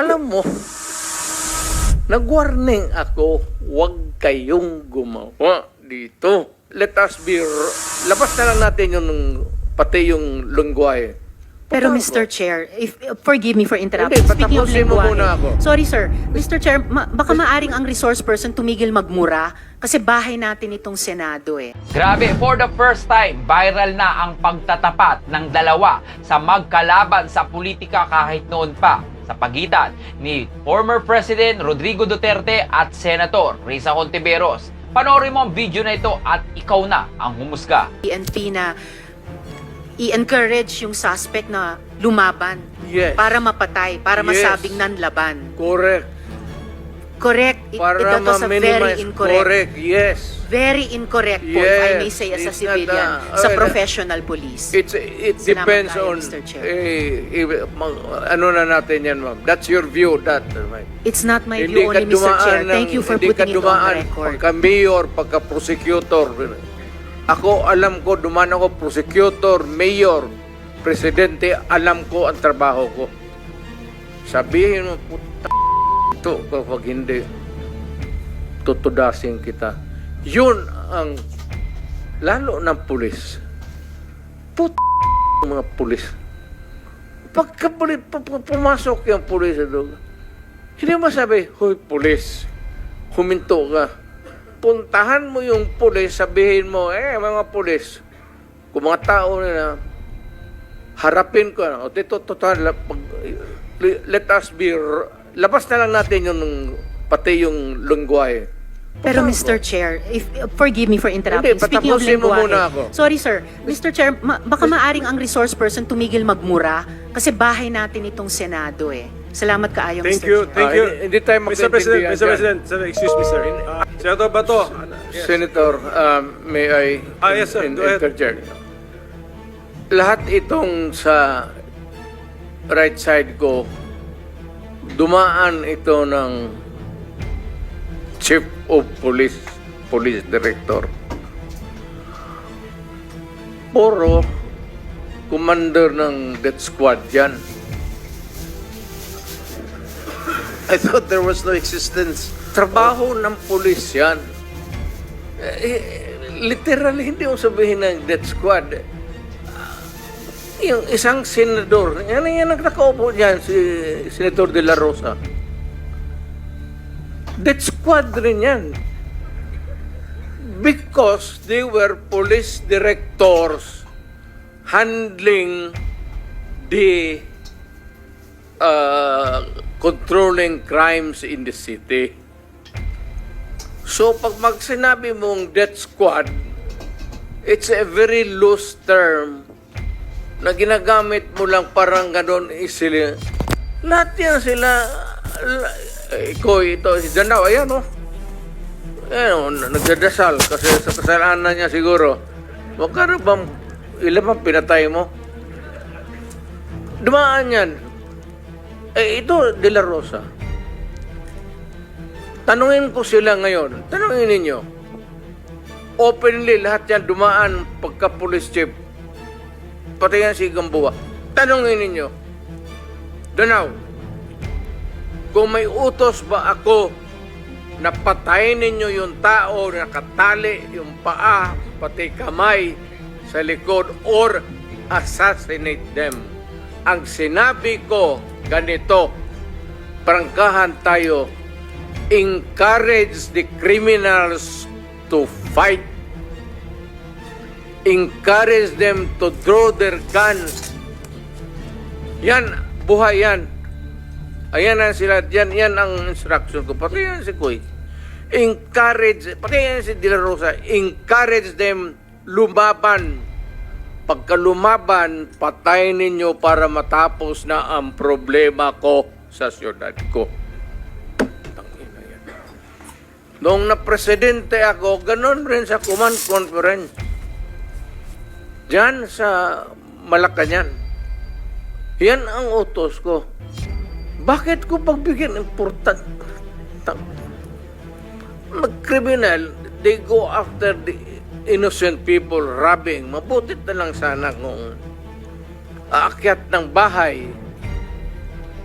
Alam mo, nag-warning ako, huwag kayong gumawa dito. Let us be, labas na lang natin yung, pati yung lungwahe. Pero? Mr. Chair, if forgive me for interrupting. Hindi, Speaking of patapusin mo lengguwahe. muna ako. Sorry sir, Mr. Chair, ma- baka maaring ang resource person tumigil magmura kasi bahay natin itong Senado eh. Grabe, for the first time, viral na ang pagtatapat ng dalawa sa magkalaban sa politika kahit noon pa sa pagitan ni former President Rodrigo Duterte at Senator Risa Contiveros. Panoorin mo ang video na ito at ikaw na ang humusga. PNP na i-encourage yung suspect na lumaban Yes. para mapatay, para Yes. masabing nanlaban. Correct. Correct. It, Para that was a very ma-minimize. incorrect. Correct, yes. Very incorrect po, if I may Yes, say as a it's not civilian, a- sa okay, professional police. It's, it Salamat depends kayo, on, Mr. Chair. eh, eh, ma- ano na natin yan, ma'am. That's your view, that. right? It's not my view only, Mr. Chair. ng- Thank you for hindi ka putting it on dumaan the record. Pagka mayor, pagka prosecutor. Ako, alam ko, dumaan ako prosecutor, mayor, presidente, alam ko ang trabaho ko. Sabihin mo, puta, ito kapag hindi, tutudasin kita. Yun ang, lalo ng pulis. Put mga pulis. Pagka pulis, pu- pu- pumasok yung pulis doon, hindi mo sabi, Hoy, pulis, huminto ka. Puntahan mo yung pulis, sabihin mo, eh, mga pulis, kung mga tao na harapin ko, o dito, total, pag, let us be, labas na lang natin yung, pati yung lungwahe. Pero? Mr. Chair, if forgive me for interrupting. Hindi, Speaking of lengguwahe. muna ako. Sorry sir, Mr. Chair, ma- baka maaring ang resource person tumigil magmura kasi bahay natin itong Senado eh. Salamat kaayo, Thank Mr. you, Chair. thank Ah, you. hindi- hindi tayo Mr. President, magkaintindihan Mr. dyan. President, sir, excuse me, sir. Uh, Senator Bato, Senator, um, may I Ah, yes, sir. in- Go ahead. interject? Lahat itong sa right side ko, dumaan ito ng Chief of Police, Police Director. Puro commander ng death squad yan. I thought there was no existence. Trabaho ng pulis yan. Eh, eh, literally, hindi mo sabihin ng death squad. Yung isang senador, yan yan ang nakaupo dyan, si Senator De La Rosa. Death squad rin yan. Because they were police directors handling the uh, controlling crimes in the city. So pag mag sinabi mong death squad, it's a very loose term na ginagamit mo lang parang ganon isili. Lahat yan sila, la- ikaw ito, si Danaw, ayan o. Oh. Ayan o, nagdadasal kasi sa kasalanan niya siguro. Huwag ka na bang, ilan pinatay mo? Dumaan yan. Eh, ito, De La Rosa. Tanungin ko sila ngayon. Tanungin ninyo. Openly, lahat yan dumaan pagka police chief. Pati yan si Gamboa. Tanungin ninyo. Danaw, kung may utos ba ako na patayin ninyo yung tao na katali yung paa, pati kamay sa likod or assassinate them. Ang sinabi ko ganito, prangkahan tayo, encourage the criminals to fight. Encourage them to draw their guns. Yan, buhay yan. Ayan ang sila, yan, yan ang instruction ko. Pati yan si Kuy. Encourage, pati yan si De encourage them lumaban. Pagka lumaban, patayin ninyo para matapos na ang problema ko sa syudad ko. Noong na-presidente ako, ganun rin sa command conference. Diyan sa Malacanang. Yan ang utos ko. Bakit ko pagbigyan important? Mag-criminal, they go after the innocent people robbing. Mabutit na lang sana kung aakyat ng bahay,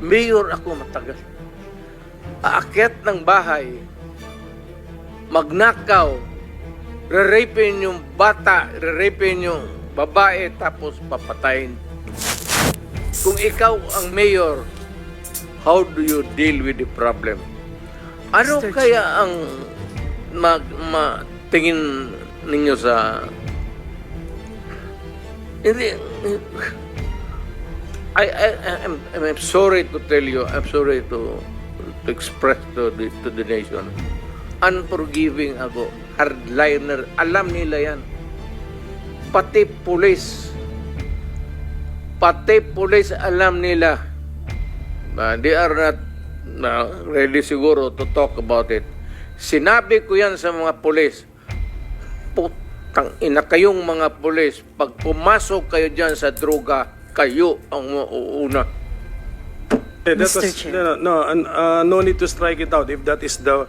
Mayor ako matagal. Aakyat ng bahay, magnakaw, re-rapin yung bata, re-rapin yung babae, tapos papatayin. Kung ikaw ang mayor, how do you deal with the problem? Ano kaya ang mag, ma, tingin ninyo sa hindi I, I, I'm, I'm sorry to tell you, I'm sorry to, to express to the, to the nation. Unforgiving ako. Hardliner. Alam nila yan. Pati pulis. Pati pulis alam nila. Uh, they are not uh, ready siguro to talk about it. Sinabi ko yan sa mga pulis. Putang ina kayong mga pulis. Pag pumasok kayo dyan sa droga, kayo ang mauuna. Eh, that Mr. was- Chair. No, no, no, and, uh, no need to strike it out if that is the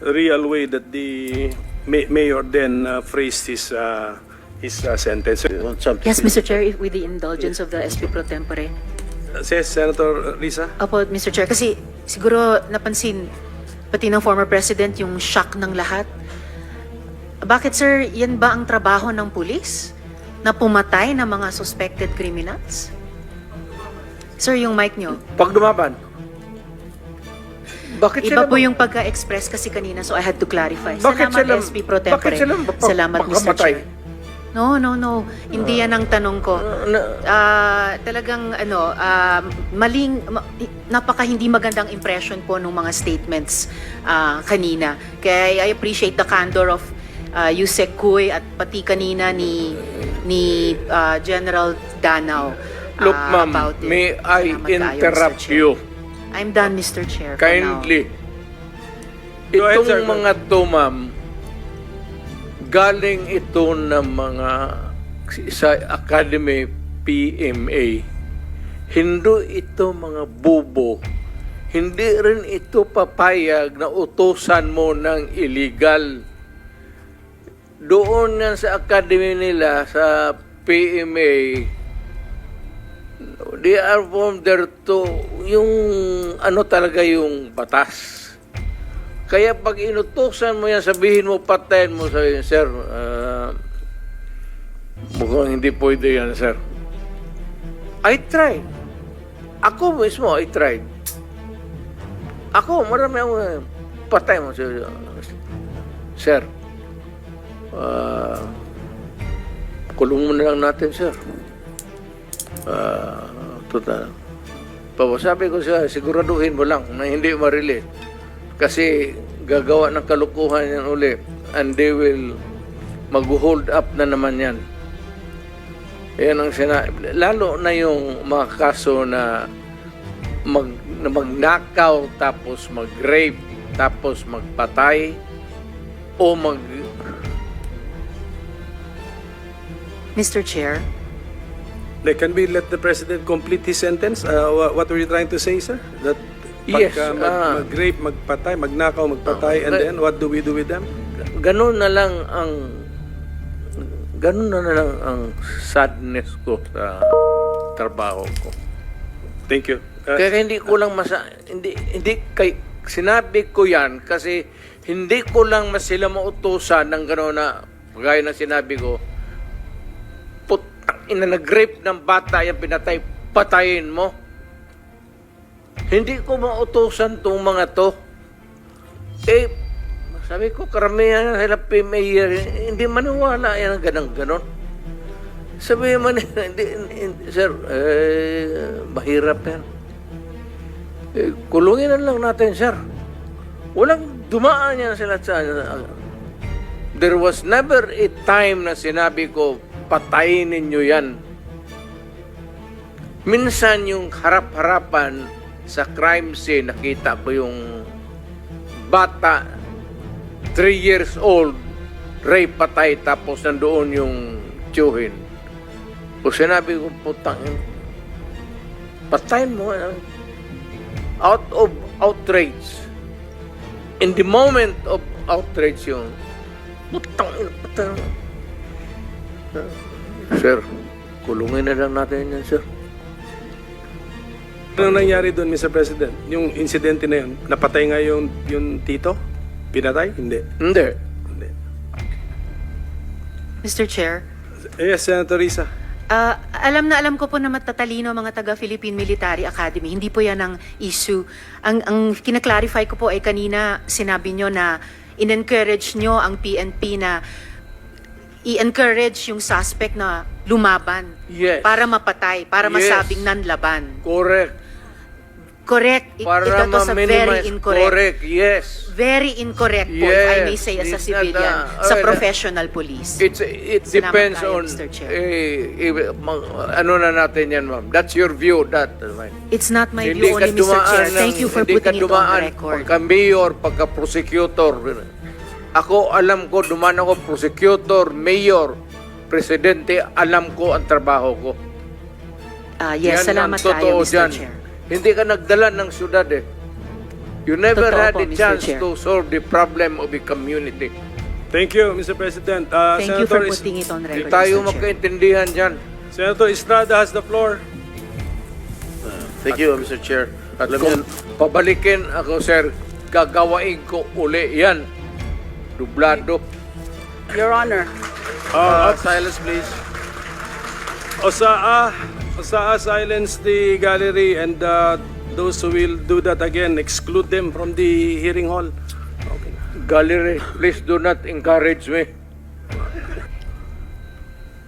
real way that the ma- mayor then uh, phrased his uh, his uh, sentence. Yes, Mr. Chair, with the indulgence of the SP Pro Tempore. Says Senator Risa. Opo, Mr. Chair, kasi siguro napansin pati ng former president yung shock ng lahat. Bakit sir, yan ba ang trabaho ng pulis? Na pumatay ng mga suspected criminals? Sir, yung mic nyo. Pag dumaban, bakit Iba sila po yung pagka-express kasi kanina, so I had to clarify. Bakit Salamat, sila- SP Pro Tempore. bakit sila pa- Salamat, Mr. Chair. No, no, no. Hindi yan ang tanong ko. na- Ah, talagang ano, ah, maling ma- napaka hindi magandang impression po ng mga statements ah, kanina. Kaya I appreciate the candor of uh, Yusek Kuy at pati kanina ni ni ah, General Danao. ah, Look, ma'am, about it. may I Salamat kayo, interrupt. Chair. you I'm done, Mr. Chair. kindly? Ahead, Itong sir. mga to, ma'am, galing ito ng mga sa Academy PMA. Hindi ito mga bubo. Hindi rin ito papayag na utusan mo ng illegal. Doon yan sa academy nila, sa PMA, they are from there to, yung ano talaga yung batas. Kaya pag inutusan mo yan, sabihin mo, patayin mo, sabihin, sir, ah, mukhang hindi pwede yan, sir. I tried. Ako mismo, I tried. Ako, marami ako, eh, patay mo, sir. Sir, ah, kulong mo na lang natin, sir. Ah, total. Pawasabi ko siya, siguraduhin mo lang na hindi ma-release. Kasi gagawa ng kalukuhan yan uli and they will mag-hold up na naman yan. Yan ang sinabi. Lalo na yung mga kaso na mag, na magnakaw tapos mag-rape tapos magpatay o mag Mr. Chair, Like, can we let the president complete his sentence? Uh, wha- what were you trying to say, sir? That Yes, pagka mag, ah. mag-rape, magpatay, magnakaw, magpatay, Ah, and but- then what do we do with them? ganun na lang ang ganun na lang ang sadness ko sa trabaho ko. Thank you. Uh, Kaya hindi ko lang masa hindi hindi kay sinabi ko 'yan kasi hindi ko lang mas sila mautusan ng gano'n na gaya ng sinabi ko putang ina nag-rape ng bata yan pinatay patayin mo. Hindi ko mautusan tong mga to. Eh sabi ko karamihan sila PMA hindi maniwala yan ang ganang ganon. Sabi man hindi, hindi sir eh, mahirap yan. Eh, kulungin na lang natin, sir. Walang dumaan yan sila sa... There was never a time na sinabi ko, patayin ninyo yan. Minsan yung harap-harapan sa crime scene, nakita ko yung bata, 3 years old, rape patay, tapos nandoon yung tiyuhin. O sinabi ko, putang, patayin mo. out of outrage. In the moment of outrage yung putang putang. Sir, kulungin na lang natin yan, sir. Ano nangyari doon, Mr. President? Yung insidente na yun, napatay nga yung, yung tito? Pinatay? Hindi. Hindi. Hindi. Mr. Chair, Yes, Senator Risa. Ah, alam na alam ko po na matatalino ang mga taga Philippine Military Academy. Hindi po yan ang issue. Ang, ang kinaklarify ko po ay kanina sinabi nyo na in-encourage nyo ang PNP na i-encourage yung suspect na lumaban Yes. para mapatay, para Yes. masabing nanlaban. Correct. Correct. It, Para it, was a very incorrect. Correct, yes. Very incorrect po, if I may Yes. say, as a It's not, civilian, sa professional police. It's, it Salamat depends tayo, on, Mr. Chair. eh, eh, ano na natin yan, ma'am. That's your view, that. uh, It's not my Hindi view only, Mr. Chair. ng- Thank you for hindi ka putting it on dumaan record. Pagka mayor, pagka prosecutor. Ako, alam ko, dumaan ako prosecutor, mayor, presidente, alam ko ang trabaho ko. Ah, yes, Yan salamat tayo, Mr. dyan. Chair. Hindi ka nagdala ng syudad eh. You never Totoo had po, a Mr. chance Chair. to solve the problem of the community. Thank you, Mr. President. Uh, Thank you for Senator, Is- putting it on Hindi record, tayo Mr. Chair. magkaintindihan dyan. Senator Estrada has the floor. Thank you, Mr. Chair. At kung pabalikin ako, sir, gagawain ko uli yan. Dublado. Your Honor, Uh, uh, silence, please. Osaa, Osaa, silence the gallery and uh, those who will do that again, exclude them from the hearing hall. Okay. Gallery, please do not encourage me.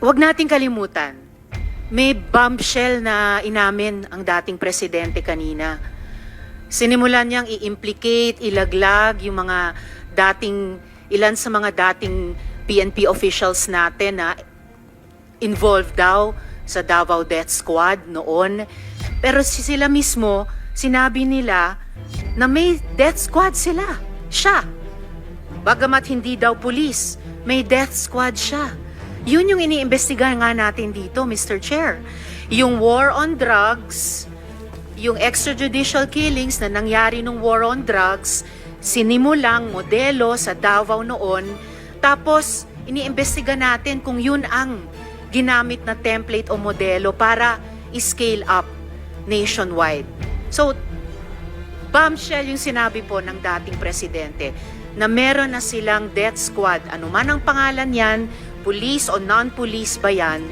Huwag nating kalimutan, may bombshell na inamin ang dating presidente kanina. Sinimulan niyang i-implicate, ilaglag yung mga dating, ilan sa mga dating PNP officials natin na involved daw sa Davao Death Squad noon. Pero si sila mismo, sinabi nila na may death squad sila. Siya. Bagamat hindi daw pulis, may death squad siya. Yun yung iniimbestigahan nga natin dito, Mr. Chair. Yung war on drugs, yung extrajudicial killings na nangyari nung war on drugs, sinimulang modelo sa Davao noon, tapos iniimbestiga natin kung yun ang ginamit na template o modelo para i-scale up nationwide. So, bombshell yung sinabi po ng dating presidente na meron na silang death squad. Ano man ang pangalan yan, police o non-police ba yan?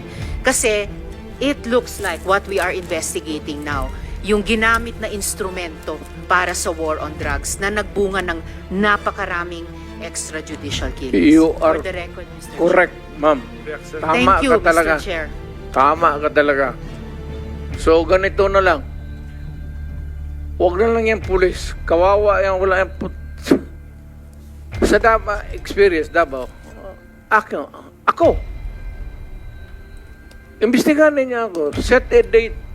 Kasi it looks like what we are investigating now, yung ginamit na instrumento para sa war on drugs na nagbunga ng napakaraming extrajudicial killings. You are For the record, Mr. Correct, ma'am. Tama Thank you, ka talaga. Mr. Chair. Tama ka talaga. So, ganito na lang. Huwag na lang yung pulis. Kawawa yan, wala yung put... Sa Davao experience, Davao, ako, ako, imbestigahan niya ako. Set a date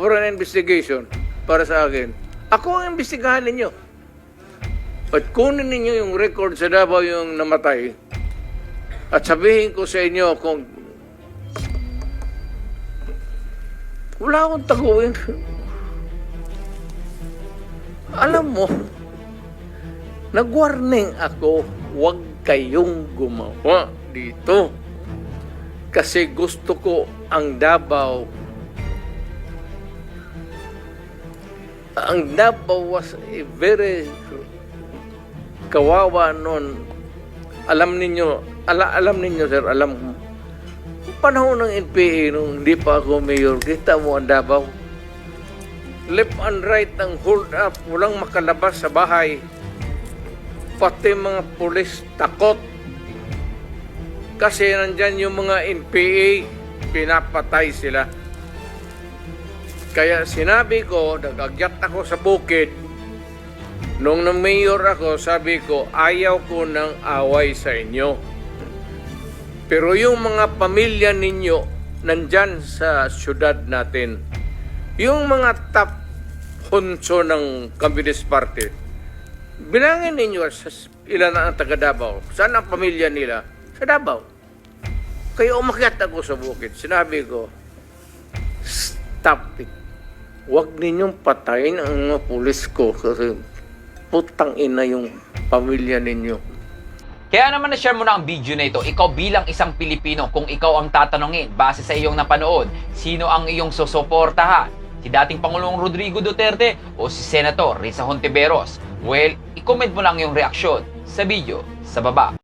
for an investigation para sa akin. Ako ang imbestigahan ninyo. At kunin ninyo yung record sa Davao yung namatay. At sabihin ko sa inyo kung wala akong taguin. Alam mo, nag-warning ako, huwag kayong gumawa dito. Kasi gusto ko ang Davao. Ang Davao was a very kawawa noon. Alam ninyo, ala, alam ninyo sir, alam ko. Panahon ng NPA nung hindi pa ako mayor, kita mo ang Davao. Left and right ang hold up, walang makalabas sa bahay. Pati mga pulis takot. Kasi nandyan yung mga NPA, pinapatay sila. Kaya sinabi ko, nagagyat ako sa bukid, Nung na mayor ako, sabi ko, ayaw ko ng away sa inyo. Pero yung mga pamilya ninyo, nandyan sa syudad natin, yung mga top hunso ng Communist Party, bilangin ninyo ilan ang taga Davao. Saan ang pamilya nila? Sa Davao. Kaya umakyat ako sa bukid. Sinabi ko, stop it. Huwag ninyong patayin ang mga pulis ko kasi putang ina yung pamilya ninyo. Kaya naman na-share mo na ang video na ito, ikaw bilang isang Pilipino, kung ikaw ang tatanungin base sa iyong napanood, sino ang iyong susuportahan? Si dating Pangulong Rodrigo Duterte o si Senator Risa Hontiveros? Well, i-comment mo lang yung reaksyon sa video sa baba.